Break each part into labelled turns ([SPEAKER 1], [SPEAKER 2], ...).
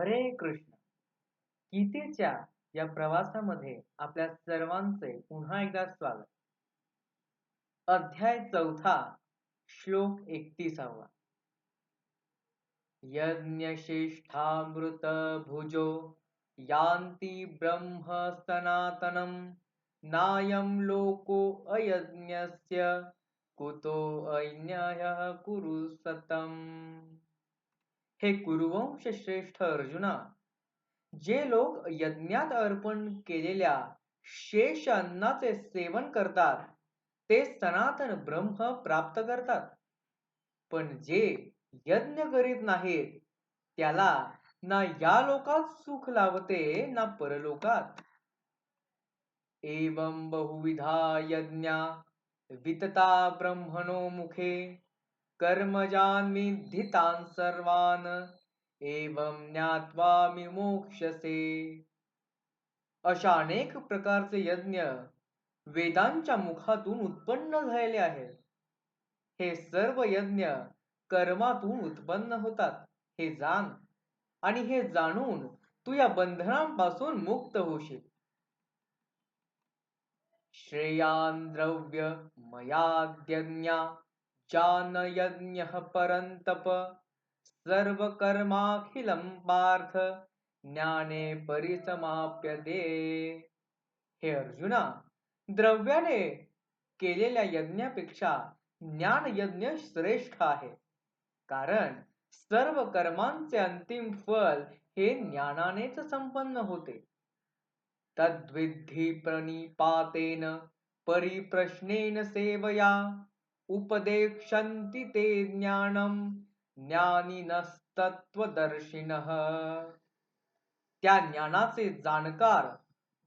[SPEAKER 1] हरे कृष्ण. गीतेच्या या प्रवासामध्ये आपल्या सर्वांचे पुन्हा एकदा स्वागत. अध्याय चौथा श्लोक एकतीसावा. यज्ञशिष्ठामृत भुजो यान्ति ब्रह्म सनातनम नायम लोको अयज्ञस्य कुतो अज्ञय कुरु सतम. हे कुरुवंश श्रेष्ठ अर्जुना जे लोक यज्ञात अर्पण केलेल्या शेष अन्नाचे सेवन करतात ते सनातन ब्रह्म प्राप्त करतात. पण जे यज्ञ करीत नाहीत त्याला ना या लोकात सुख लावते ना परलोकात. एवं बहुविधा यज्ञा वितता ब्रह्मणो मुखे कर्मजान्विधितान् सर्वान् एवं ज्ञात्वा विमोक्षसे अशा अनेक प्रकारचे यज्ञ वेदांच्या मुखातून उत्पन्न झालेले आहेत. हे सर्व यज्ञ कर्मातून उत्पन्न होतात हे जाण आणि हे जाणून तू या बंधनांपासून मुक्त होशील. श्रेयान द्रव्य मयाद्यज्ञा यज्ञ परंतप सर्व कर्माखिलम पार्थ ज्ञाने परिसमाप्यते हे अर्जुना द्रव्याने केलेल्या यज्ञापेक्षा ज्ञान यज्ञ श्रेष्ठ आहे. कारण सर्व कर्मांचे अंतिम फल हे ज्ञानानेच संपन्न होते. तद्विधी प्रणिपातेन परिप्रश्नेन सेवया। उपदेक्षन्ति ते ज्ञानम ज्ञानिनस्तत्वदर्शिन त्या ज्ञानाचे जाणकार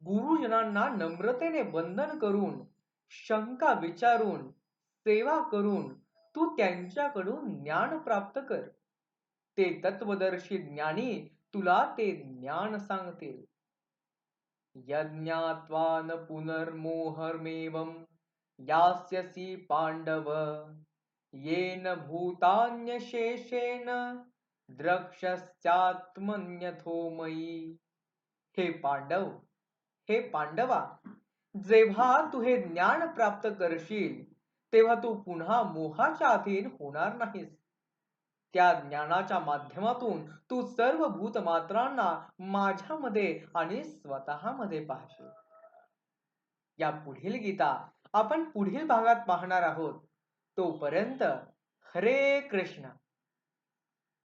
[SPEAKER 1] गुरुजनांना नम्रतेने बंधन करून शंका विचारून सेवा करून तू त्यांच्याकडून ज्ञान प्राप्त कर. ते तत्वदर्शी ज्ञानी तुला ते ज्ञान सांगतील. यज्ञात्वान पुनर्मोहर्मेवम यास्यसि पांडव येन भूतान्यशेषेण द्रक्षस्यात्मन्यथो मयी। हे पांडव हे पांडवा जेव्हा तू हे ज्ञान प्राप्त करशील तेव्हा तू पुन्हा मोहाच्या अधीन होणार नाहीस. त्या ज्ञानाच्या माध्यमातून तू सर्व भूतमात्रांना माझ्यामध्ये आणि स्वतःमध्ये पाहशील. या पुढील गीता आपण पुढील भागात पाहणार आहोत. तोपर्यंत हरे कृष्ण.